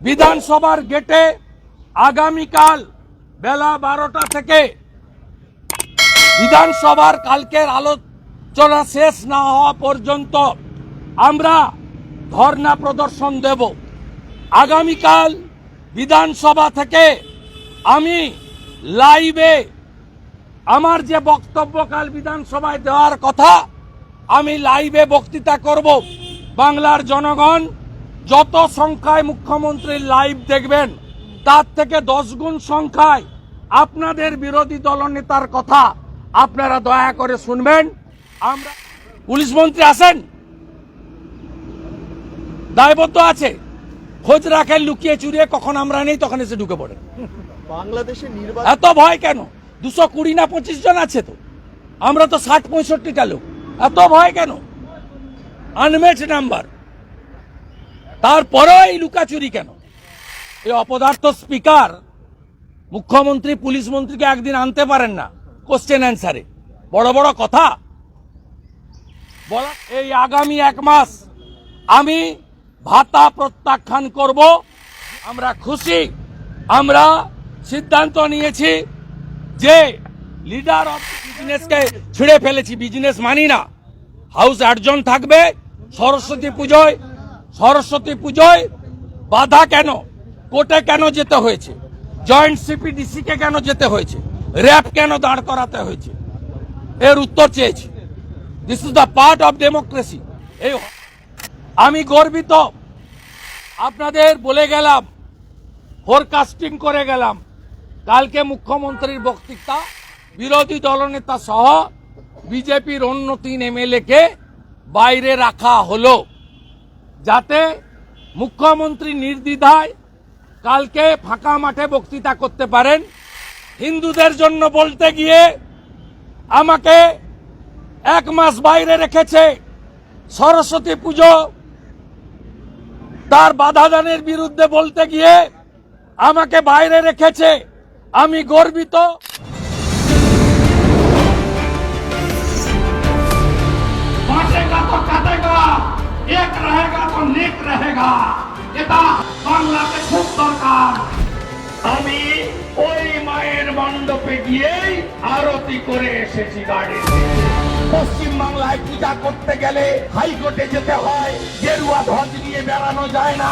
বিধানসভার গেটে আগামীকাল বেলা বারোটা থেকে বিধানসভার কালকের আলোচনা শেষ না হওয়া পর্যন্ত আমরা ধর্ণা প্রদর্শন দেব। আগামীকাল বিধানসভা থেকে আমি লাইভে আমার যে বক্তব্য কাল বিধানসভায় দেওয়ার কথা, আমি লাইভে বক্তৃতা করব। বাংলার জনগণ যত সংখ্যায় মুখ্যমন্ত্রীর লাইভ দেখবেন তার থেকে দশ গুণ সংখ্যায় আপনাদের বিরোধী দলনেতার কথা আপনারা দয়া করে শুনবেন। আমরা পুলিশ মন্ত্রী আসেন দায়বদ্ধ আছে? খোঁজ রাখেন লুকিয়ে চুরিয়ে কখন আমরা নেই তখন এসে ঢুকে পড়ে। নির্বাচন এত ভয় কেন? দুশো কুড়ি না পঁচিশ জন আছে তো? আমরা তো ষাট পঁয়ষট্টিটা লোক। এত ভয় কেন? আনমেচ নাম্বার তারপরেও এই লুকাচুরি কেন? এই অপদার্থ স্পিকার মুখ্যমন্ত্রী, পুলিশ মন্ত্রীকে একদিন আনতে পারেন না কোশ্চেন অ্যান্সারে বড় বড় কথা। বলা এই আগামী এক মাস আমি ভাতা প্রত্যাখ্যান করব, আমরা খুশি, আমরা সিদ্ধান্ত নিয়েছি যে লিডার অফ বিজনেসকে ছিঁড়ে ফেলেছি। বিজনেস মানি না। হাউস আটজন থাকবে, সরস্বতী পুজোয় সরস্বতী পুজোয় বাধা কেন? কোর্টে কেন যেতে হয়েছে? জয়েন্ট সিপিডিসি কে কেন যেতে হয়েছে? র্যাপ কেন দাঁড় করাতে হয়েছে? এর উত্তর চেয়েছি। This is the part of democracy এই আমি গর্বিত। আপনাদের বলে গেলাম ফোরকাস্টিং করে গেলাম। কালকে মুখ্যমন্ত্রীর বক্তৃতা, বিরোধী দলনেতা সহ বিজেপির অন্য তিন এমএলএ কে বাইরে রাখা হলো। যাতে মুখ্যমন্ত্রী নির্দ্বিধায় কালকে ফাঁকা মাঠে বক্তৃতা করতে পারেন। হিন্দুদের জন্য বলতে গিয়ে আমাকে এক মাস বাইরে রেখেছে সরস্বতী পুজো। তার বাধাদানের বিরুদ্ধে বলতে গিয়ে আমাকে বাইরে রেখেছে। আমি গর্বিত। एक रहेगा तो नेक रहेगा এটা বাংলাতে খুব দরকার আমি ওই মায়ের মণ্ডপে গিয়েই আরতি করে এসেছি গাড়িতে পশ্চিম বাংলায় পূজা করতে গেলে হাইকোর্টে যেতে হয় গেরুয়া ধ্বজ নিয়ে বেড়ানো যায় না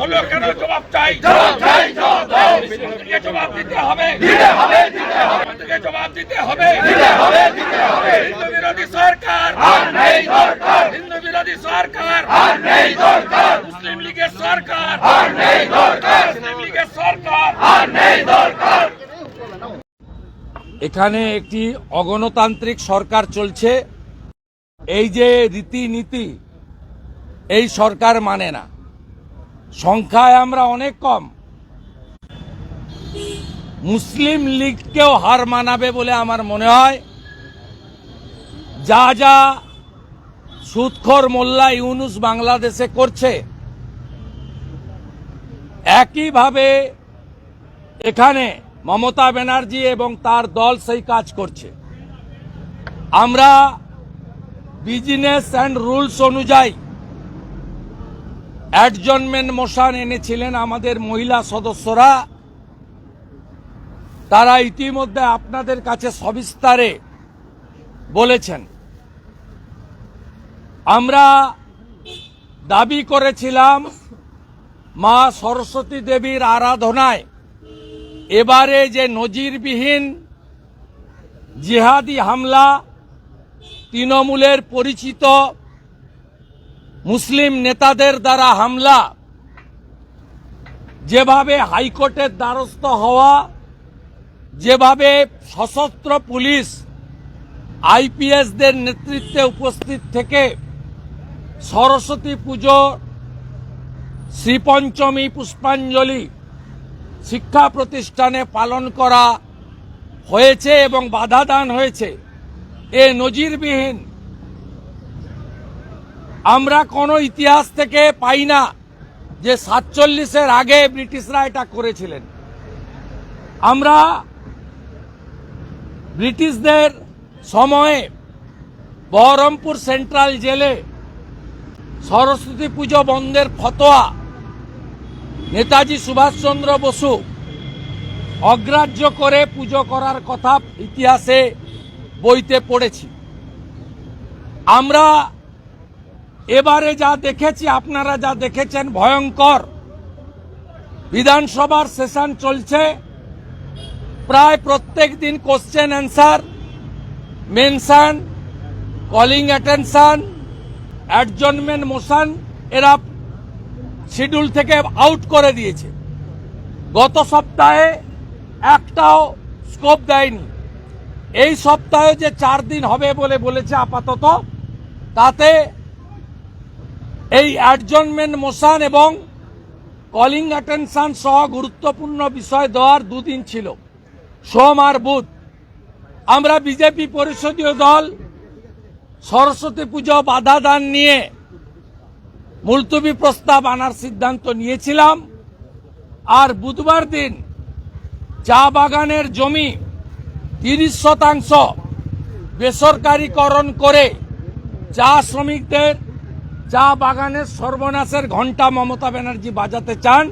হলো কেন জবাব চাই? জবাব দিতে হবে? জবাব দিতে হবে? হিন্দু বিরোধী সরকার। হিন্দু বিরোধী সরকার। মুসলিম লীগের সরকার। মুসলিম লীগের সরকার। এখানে একটি অগণতান্ত্রিক সরকার চলছে। এই যে রীতিনীতি এই সরকার মানে না। সংখ্যায় আমরা অনেক কম। মুসলিম লীগকেও হার মানাবে বলে আমার মনে হয়। যা যা সুৎখর মোল্লা ইউনুস বাংলাদেশে করছে, একইভাবে এখানে মমতা ব্যানার্জি এবং তার দল সেই কাজ করছে। আমরা বিজনেস অ্যান্ড রুলস অনুযায়ী অ্যাডজনমেন্ট মোশন এনেছিলেন আমাদের মহিলা সদস্যরা। তারা ইতিমধ্যে আপনাদের কাছে সবিস্তারে বলেছেন। আমরা দাবি করেছিলাম, মা সরস্বতী দেবীর আরাধনায় এবারে যে নজিরবিহীন জিহাদি হামলা তৃণমূলের পরিচিত মুসলিম নেতাদের দ্বারা হামলা। যেভাবে হাইকোর্টের দ্বারস্থ হওয়া, যেভাবে সশস্ত্র পুলিশ আইপিএসদের নেতৃত্বে উপস্থিত থেকে সরস্বতী পুজো, শ্রীপঞ্চমী পুষ্পাঞ্জলি শিক্ষা প্রতিষ্ঠানে পালন করা হয়েছে এবং বাধা দান হয়েছে। এ নজিরবিহীন আমরা কোনো ইতিহাস থেকে পাই না যে সাতচল্লিশের আগে ব্রিটিশরা এটা করেছিলেন। আমরা ব্রিটিশদের সময়ে বহরমপুর সেন্ট্রাল জেলে সরস্বতী পুজো বন্ধের ফতোয়া নেতাজি সুভাষচন্দ্র বসু অগ্রাহ্য করে পুজো করার কথা ইতিহাসে বইতে পড়েছি। আমরা এবারে যা দেখেছি, আপনারা যা দেখেছেন ভয়ঙ্কর। বিধানসভার সেশন চলছে। প্রায় প্রত্যেক দিন question answer mention calling attention adjournment motion এরা শিডিউল থেকে আউট করে দিয়েছে। গত সপ্তাহে একটাও স্কোপ দেয়নি। এই সপ্তাহে যে চার দিন হবে বলে বলেছে আপাতত, তাতে এই অ্যাডজনমেন্ট মোশন এবং কলিং অ্যাটেনশন সহ গুরুত্বপূর্ণ বিষয় দেওয়ার দুদিন ছিল। সোম আর বুধ। আমরা বিজেপি পরিষদীয় দল, সরস্বতী পুজো বাধা দান নিয়ে মুলতবি প্রস্তাব আনার সিদ্ধান্ত নিয়েছিলাম। আর বুধবার দিন চা বাগানের জমি তিরিশ শতাংশ বেসরকারীকরণ করে চা শ্রমিকদের চা বাগানের সর্বনাশের ঘণ্টা মমতা ব্যানার্জি বাজাতে চান,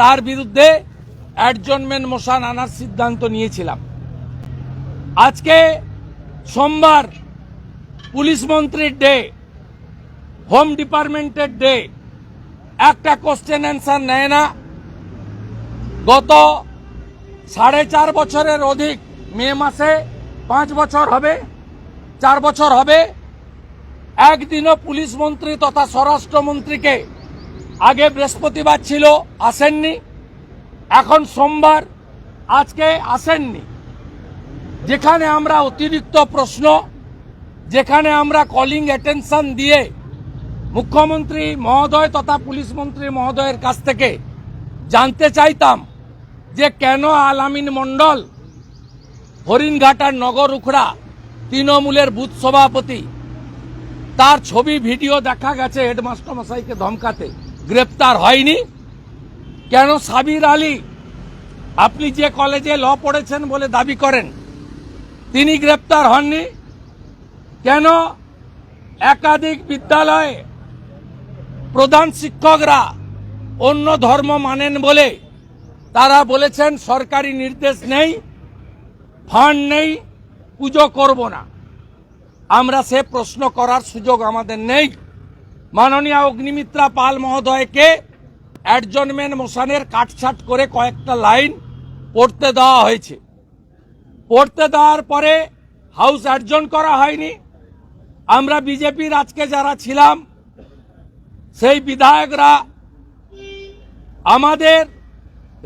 তার বিরুদ্ধে অ্যাডজনমেন্ট মোশন আনার সিদ্ধান্ত নিয়েছিলাম। আজকে সোমবার পুলিশ মন্ত্রীর ডে হোম ডিপার্টমেন্টের ডে একটা কোশ্চেন অ্যান্সার নেয় না। গত সাড়ে চার বছরের অধিক মে মাসে পাঁচ বছর হবে, চার বছর হবে একদিনও পুলিশ মন্ত্রী তথা স্বরাষ্ট্রমন্ত্রীকে আগে বৃহস্পতিবার ছিল আসেননি। এখন সোমবার, আজকে আসেননি। যেখানে আমরা অতিরিক্ত প্রশ্ন, যেখানে আমরা কলিং অ্যাটেনশন দিয়ে মুখ্যমন্ত্রী মহোদয় তথা পুলিশ মন্ত্রী মহোদয়ের কাছ থেকে জানতে চাইতাম যে কেন আলামিন মণ্ডল, হরিণঘাটার নগর উখড়া তৃণমূলের বুথ সভাপতি তার ছবি, ভিডিও দেখা গেছে হেডমাস্টার মশাইকে ধমকাতে। গ্রেপ্তার হয়নি। কেন? সাবির আলী, আপনি যে কলেজে ল পড়েছেন বলে দাবি করেন, তিনি গ্রেপ্তার হননি। কেন? একাধিক বিদ্যালয়ে প্রধান শিক্ষকরা অন্য ধর্ম মানেন বলে তারা বলেছেন, সরকারি নির্দেশ নেই, ফান্ড নেই, পুজো করব না। আমরা সে প্রশ্ন করার সুযোগ আমাদের নেই। মাননীয় অগ্নিমিত্রা পাল মহোদয়কে অ্যাডজনমেন্ট মোশনের কাটছাট করে কয়েকটা লাইন পড়তে দেওয়া হয়েছে। পড়তে দেওয়ার পরে হাউস অ্যাডজন করা হয়নি। আমরা বিজেপির আজকে যারা ছিলাম, সেই বিধায়করা আমাদের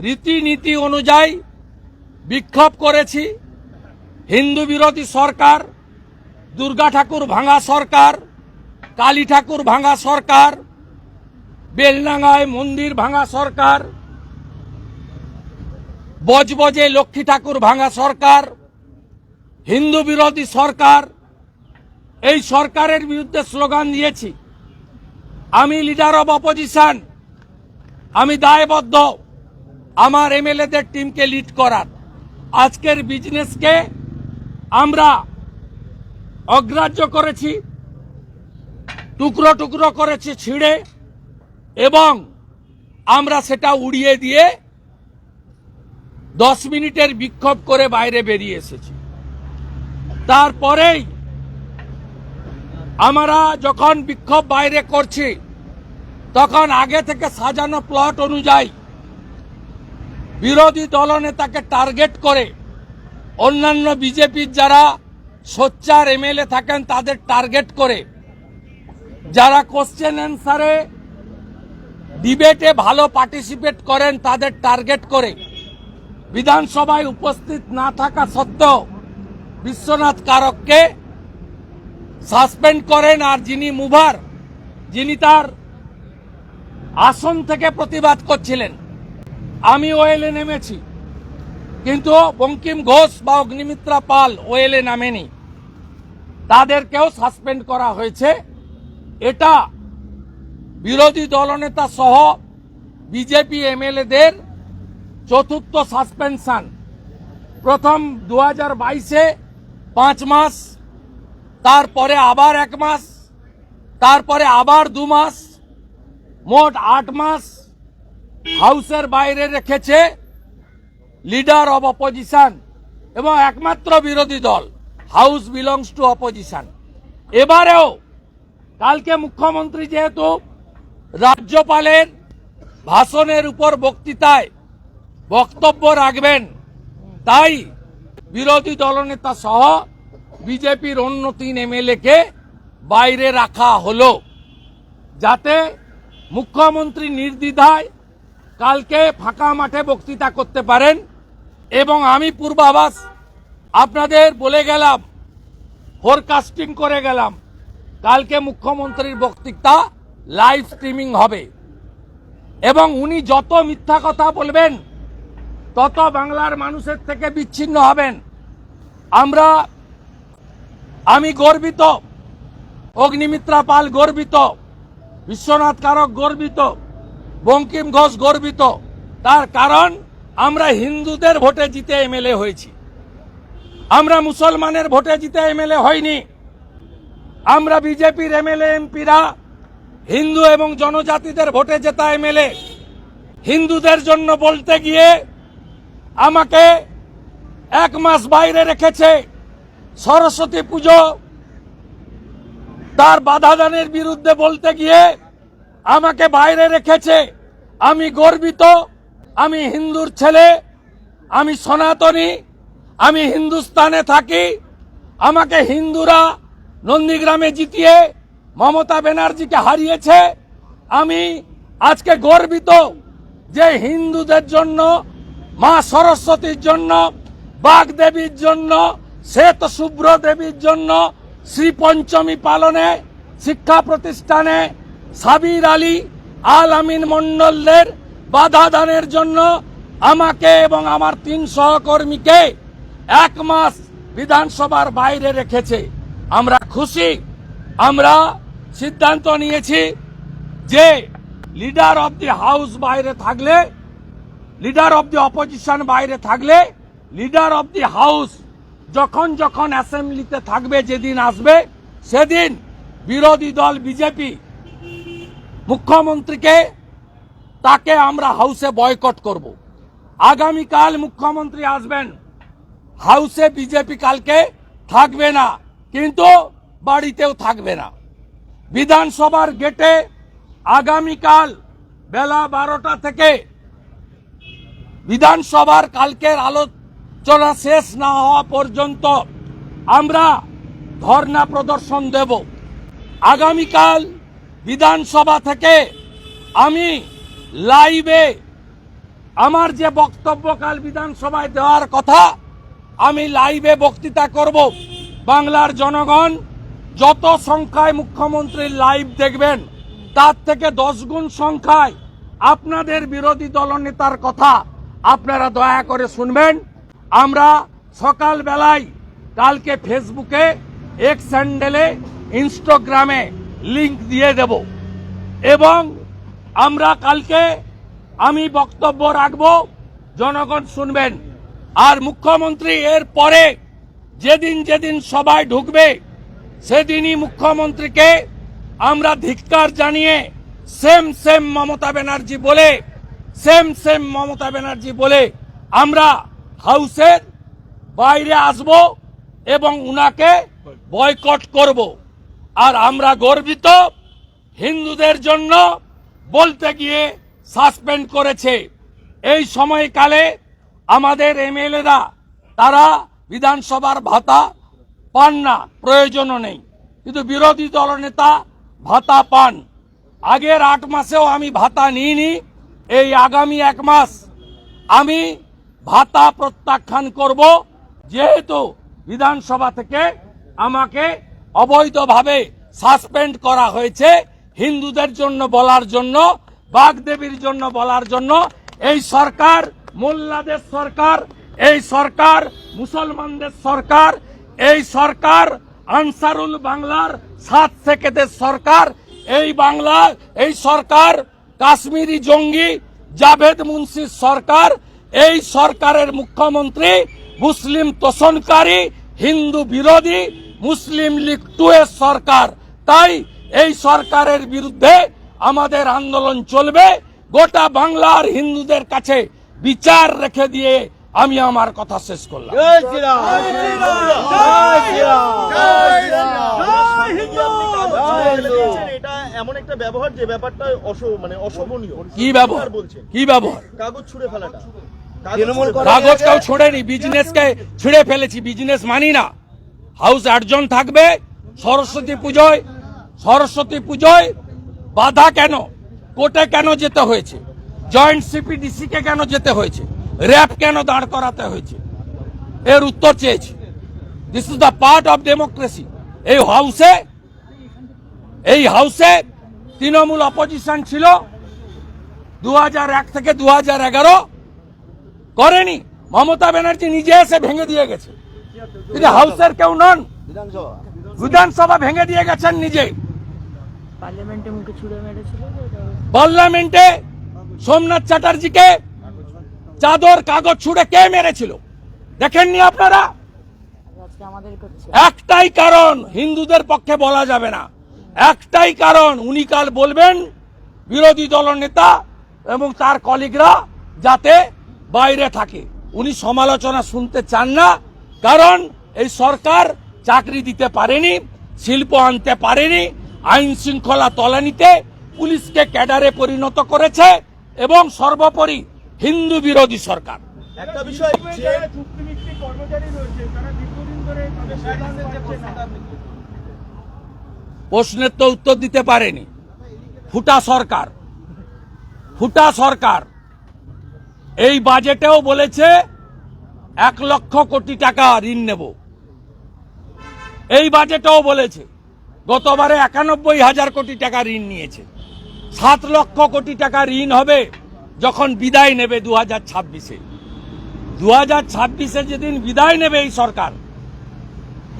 রীতিনীতি অনুযায়ী বিক্ষোভ করেছি। হিন্দু বিরোধী সরকার দুর্গা ঠাকুর ভাঙা সরকার, কালী ঠাকুর ভাঙা সরকার, বেলডাঙ্গায় মন্দির ভাঙা সরকার, বজবজে লক্ষ্মী ঠাকুর ভাঙা সরকার, হিন্দু বিরোধী সরকার, এই সরকারের বিরুদ্ধে স্লোগান দিয়েছি। আমি লিডার অব অপোজিশন আমি দায়বদ্ধ, আমার এমএলএদের টিমকে লিড করার। আজকের বিজনেসকে আমরা অগ্রাহ্য করেছি, টুকরো টুকরো করেছি ছিঁড়ে, এবং আমরা সেটা উড়িয়ে দিয়ে দশ মিনিটের বিক্ষোভ করে বাইরে বেরিয়ে এসেছি। তারপরেই আমরা যখন বিক্ষোভ বাইরে করছি, তখন আগে থেকে সাজানো প্লট অনুযায়ী বিরোধী দলনেতাকে টার্গেট করে অন্যান্য বিজেপির যারা সোচ্চার এমএলএ থাকেন তাদের টার্গেট করে। যারা কোশ্চেন অ্যান্সারে ডিবেটে ভালো পার্টিসিপেট করেন তাদের টার্গেট করে। বিধানসভায় উপস্থিত না থাকা সত্ত্বেও বিশ্বনাথ কারককে সাসপেন্ড করেন আর যিনি মুভার, যিনি তার আসন থেকে প্রতিবাদ করছিলেন। আমি ওয়েলে নেমেছি, কিন্তু বঙ্কিম ঘোষ বা অগ্নিমিত্রা পাল ওয়েলে নামেনি। তাদেরকেও সাসপেন্ড করা হয়েছে। এটা বিরোধী দলনেতা সহ বিজেপি এমএলএদের চতুর্থ সাসপেনশন। প্রথম দু হাজার বাইশে পাঁচ মাস, তারপরে আবার এক মাস, তারপরে আবার দু মাস, মোট আট মাস হাউসের বাইরে রেখেছে লিডার অব অপোজিশন এবং একমাত্র বিরোধী দল। House belongs to opposition. এবারেও কালকে মুখ্যমন্ত্রী যেহেতু রাজ্যপালের ভাষণের উপর বক্তৃতায় বক্তব্য রাখবেন, তাই বিরোধী দলনেতা সহ বিজেপির অন্য তিন এমএলএকে বাইরে রাখা হলো, যাতে মুখ্যমন্ত্রী নির্দ্বিধায় কালকে ফাঁকা মাঠে বক্তৃতা করতে পারেন। এবং আমি পূর্বাভাস আপনাদের বলে গেলাম ফোরকাস্টিং করে গেলাম, কালকে মুখ্যমন্ত্রীর বক্তৃতা লাইভ স্ট্রিমিং হবে। এবং উনি যত মিথ্যা কথা বলবেন, তত বাংলার মানুষের থেকে বিচ্ছিন্ন হবেন। আমরা, আমি গর্বিত, অগ্নিমিত্রা পাল গর্বিত, বিশ্বনাথ কারক গর্বিত, বঙ্কিম ঘোষ গর্বিত। তার কারণ, আমরা হিন্দুদের ভোটে জিতে এমএলএ হয়েছি। আমরা মুসলমানের ভোটে জিতে এমএলএ হয়নি আমরা বিজেপির এমএলএ, এমপিরা হিন্দু এবং জনজাতিদের ভোটে জেতা এমএলএ। হিন্দুদের জন্য বলতে গিয়ে আমাকে এক মাস বাইরে রেখেছে সরস্বতী পুজো। তার বাধাদানের বিরুদ্ধে বলতে গিয়ে আমাকে বাইরে রেখেছে। আমি গর্বিত, আমি হিন্দুর ছেলে, আমি সনাতনী আমি হিন্দুস্তানে থাকি, আমাকে হিন্দুরা নন্দীগ্রামে জিতিয়ে মমতা ব্যানার্জিকে হারিয়েছে। আমি আজকে গর্বিত যে হিন্দুদের জন্য, মা সরস্বতীর জন্য বাগদেবীর জন্য, শ্বেত শুভ্র দেবীর জন্য, শ্রী পঞ্চমী পালনে, শিক্ষা প্রতিষ্ঠানে সাবির আলী, আল আমিন মন্ডলদের বাধা দানের জন্য আমাকে এবং আমার তিন সহকর্মীকে এক মাস বিধানসভার বাইরে রেখেছে। আমরা খুশি, আমরা সিদ্ধান্ত নিয়েছি যে লিডার অব দি হাউস বাইরে থাকলে লিডার অব দি অপোজিশন বাইরে থাকলে লিডার অব দি হাউস যখন যখন অ্যাসেম্বলিতে থাকবে, যেদিন আসবে, সেদিন বিরোধী দল বিজেপি মুখ্যমন্ত্রীকে তাকে আমরা হাউসে বয়কট করব। আগামীকাল মুখ্যমন্ত্রী আসবেন। হাউসে বিজেপি কালকে থাকবে না, কিন্তু বাড়িতেও থাকবে না। বিধানসভার গেটে আগামীকাল বেলা বারোটা থেকে বিধানসভার কালকের আলোচনা শেষ না হওয়া পর্যন্ত আমরা ধর্ণা প্রদর্শন দেব। আগামীকাল বিধানসভা থেকে আমি লাইভে আমার যে বক্তব্য কাল বিধানসভায় দেওয়ার কথা আমি লাইভে বক্তৃতা করব। বাংলার জনগণ যত সংখ্যায় মুখ্যমন্ত্রীর লাইভ দেখবেন, তার থেকে দশ গুণ সংখ্যায় আপনাদের বিরোধী দলনেতার কথা আপনারা দয়া করে শুনবেন। আমরা সকাল বেলায় কালকে ফেসবুকে এক স্যান্ডেলে ইনস্টাগ্রামে লিংক দিয়ে দেব। এবং আমরা কালকে আমি বক্তব্য রাখব। জনগণ শুনবেন। আর মুখ্যমন্ত্রী এর পরে যেদিন যেদিন সবাই ঢুকবে, সেদিনই মুখ্যমন্ত্রীকে আমরা ধিক্কার জানিয়ে সেম সেম মমতা ব্যানার্জি বলে, সেম সেম মমতা ব্যানার্জি বলে আমরা হাউসের বাইরে আসব এবং উনাকে বয়কট করব। আর আমরা গর্বিত হিন্দুদের জন্য বলতে গিয়ে সাসপেন্ড করেছে। এই সময়কালে আমাদের এমএলএরা, তারা বিধানসভার ভাতা পান না, প্রয়োজনও নেই। কিন্তু বিরোধী দলনেতা ভাতা পান। আগের আট মাসেও আমি ভাতা নিইনি, এই আগামী এক মাস আমি ভাতা প্রত্যাখ্যান করব, যেহেতু বিধানসভা থেকে আমাকে অবৈধভাবে সাসপেন্ড করা হয়েছে, হিন্দুদের জন্য বলার জন্য, বাগদেবীর জন্য বলার জন্য। এই সরকার মোল্লাদের সরকার, এই সরকার, মুসলমানদের সরকার, এই সরকার, আনসারুল বাংলার সাত সেকেদের সরকার, এই বাংলা, এই সরকার, কাশ্মীরি জঙ্গি, জাভেদ মুন্সির সরকার, এই সরকারের মুখ্যমন্ত্রী, মুসলিম তোষণকারী, হিন্দু বিরোধী, মুসলিম লীগ টু এর সরকার। তাই এই সরকারের বিরুদ্ধে আমাদের আন্দোলন চলবে। গোটা বাংলার হিন্দুদের কাছে বিচার রেখে দিয়ে আমি আমার কথা শেষ করলাম। জয় শ্রীরাম। জয় শ্রীরাম। জয় শ্রীরাম। এটা এমন একটা ব্যবহার যে ব্যাপারটা মানে অশোভনীয়। কি ব্যবহার? কি ব্যবহার? কাগজ ছুঁড়ে ফেলাটা। কাগজ কেউ ছোড়েনি বিজনেসকে ছিঁড়ে ফেলেছি বিজনেস মানি না। হাউস আটজন থাকবে সরস্বতী পুজোয় সরস্বতী পুজোয় বাধা কেন? কোর্টে কেন যেতে হয়েছে? জয়েন্ট সিপিডিসি কে কেন যেতে হয়েছে? র্যাপ কেন দাঁড় করাতে হয়েছে? এর উত্তর চেয়েছি। This is the part of democracy এই হাউসে এই হাউসে তৃণমূল অপোজিশন ছিল দু হাজার এক থেকে দু হাজার এগারো। করেনি। মমতা ব্যানার্জি নিজে এসে ভেঙে দিয়ে গেছে। তিনি হাউসের কেউ নন। বিধানসভা বিধানসভা ভেঙে দিয়ে গেছেন নিজে পার্লামেন্টে সোমনাথ চ্যাটার্জিকে চাদর, কাগজ ছুঁড়ে কে মেরেছিল? দেখেননি আপনারা? একটাই কারণ, হিন্দুদের পক্ষে বলা যাবে না। একটাই কারণ, উনি কাল বলবেন, বিরোধী দল নেতা এবং তার কলিগরা যাতে বাইরে থাকে। উনি সমালোচনা শুনতে চান না, কারণ এই সরকার চাকরি দিতে পারেনি, শিল্প আনতে পারেনি আইন শৃঙ্খলা তলানিতে পুলিশকে ক্যাডারে পরিণত করেছে। এবং সর্বোপরি হিন্দু বিরোধী সরকার। একটা বিষয় প্রশ্নের তো উত্তর দিতে পারেনি। ফুটা সরকার। ফুটা সরকার। এই বাজেটেও বলেছে এক লক্ষ কোটি টাকা ঋণ নেব। এই বাজেটেও বলেছে গতবারে একানব্বই হাজার কোটি টাকা ঋণ নিয়েছে। সাত লক্ষ কোটি টাকা ঋণ হবে যখন বিদায় নেবে দু হাজার ছাব্বিশে। দু হাজার ছাব্বিশে যেদিন বিদায় নেবে এই সরকার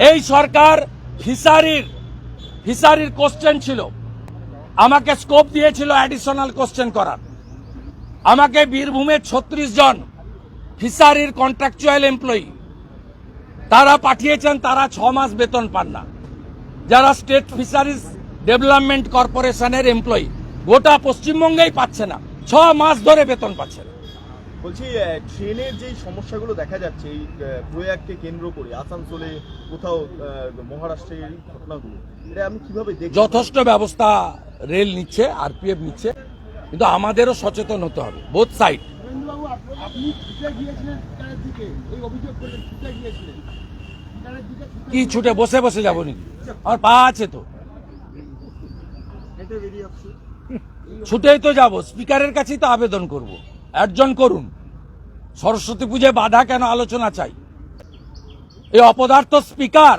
এই সরকার ফিশারির ফিশারির কোশ্চেন ছিল। আমাকে স্কোপ দিয়েছিল অ্যাডিশনাল কোশ্চেন করার। আমাকে বীরভূমের ছত্রিশ জন ফিশারির কন্ট্রাকচুয়াল এমপ্লয়ি তারা পাঠিয়েছেন, তারা ছ মাস বেতন পান না। যারা স্টেট ফিশারিজ ডেভেলপমেন্ট কর্পোরেশনের এমপ্লয়ি গোটা পশ্চিমবঙ্গেই পাচ্ছে না। ছ মাস ধরে বেতন পাচ্ছে না। বলছি ট্রেনের যে সমস্যাগুলো দেখা যাচ্ছে এই প্রয়াগকে কেন্দ্র করে আসানসোলে কোথাও আহ, মহারাষ্ট্রের এই ঘটনাগুলো এটা আমি কীভাবে দেখি যথেষ্ট ব্যবস্থা রেল নিচ্ছে আরপিএফ নিচ্ছে কিন্তু আমাদেরও সচেতন হতে হবে বোথ সাইড। কি ছুটে বসে বসে যাব নাকি? আমার পা আছে তো। ছুটেই তো যাব। স্পিকারের কাছেই তো আবেদন করব। একজন করুন। সরস্বতী পুজোয় বাধা কেন আলোচনা চাই? এই অপদার্থ স্পিকার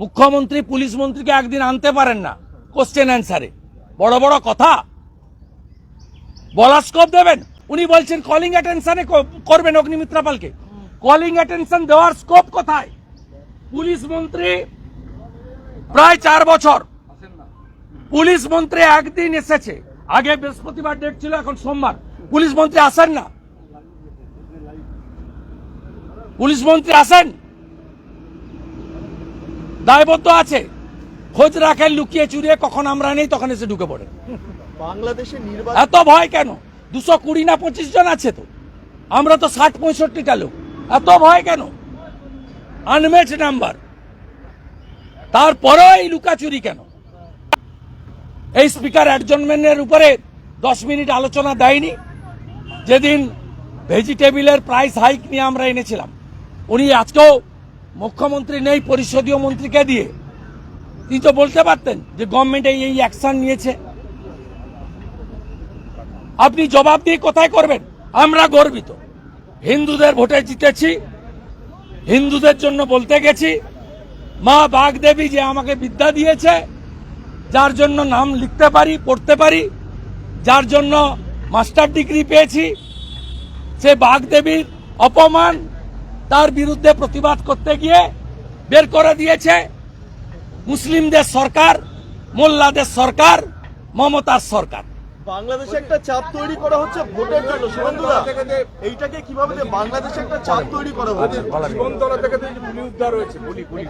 মুখ্যমন্ত্রী, পুলিশ মন্ত্রীকে একদিন আনতে পারেন না। কোশ্চেন অ্যান্সারে বড় বড় কথা। বলার স্কোপ দেবেন? উনি বলছেন কলিং অ্যাটেনশনে করবেন অগ্নিমিত্রা পালকে। কলিং অ্যাটেনশন দেওয়ার স্কোপ কোথায়? পুলিশ মন্ত্রী, প্রায় চার বছর। পুলিশ মন্ত্রী একদিন এসেছে। আগে বৃহস্পতিবার ডেট ছিল এখন সোমবার। পুলিশ মন্ত্রী আসেন না? পুলিশ মন্ত্রী আসেন? দায়বদ্ধ আছে। খোঁজ রাখেন লুকিয়ে চুরিয়ে কখন আমরা নেই তখন এসে ঢুকে পড়ে। নির্বাচন এত ভয় কেন? দুশো কুড়ি না পঁচিশ জন আছে তো? আমরা তো ষাট পঁয়ষট্টিটা লোক। এত ভয় কেন? আনমেচ নাম্বার তারপরেও এই লুকাচুরি কেন? এই স্পিকার অ্যাডজনমেন্টের উপরে দশ মিনিট আলোচনা দেয়নি। যেদিন ভেজিটেবিলের প্রাইস হাইক নিয়ে আমরা এনেছিলাম, উনি আজকেও মুখ্যমন্ত্রী নেই, পরিষদীয় মন্ত্রীকে দিয়ে। তিনি তো বলতে পারতেন যে গভর্নমেন্ট এই অ্যাকশন নিয়েছে। আপনি জবাব দিয়ে কোথায় করবেন? আমরা গর্বিত। হিন্দুদের ভোটে জিতেছি, হিন্দুদের জন্য বলতে গেছি, মা বাগদেবী যে আমাকে বিদ্যা দিয়েছে যার জন্য নাম লিখতে পারি, পড়তে পারি, যার জন্য মাস্টার ডিগ্রি পেয়েছি, সে বাগদেবীর অপমান তার বিরুদ্ধে প্রতিবাদ করতে গিয়ে বের করে দিয়েছে। মুসলিমদের সরকার, মোল্লাদের সরকার, মমতার সরকার। বাংলাদেশে একটা চাপ তৈরি করা হচ্ছে ভোটের জন্য। সুবন্ধুরা এইটাকে কীভাবে যে বাংলাদেশে একটা চাপ তৈরি করা হচ্ছে? জীবনতলা থেকে তো এই যে গুলি উদ্ধার হয়েছে গুলি গুলি।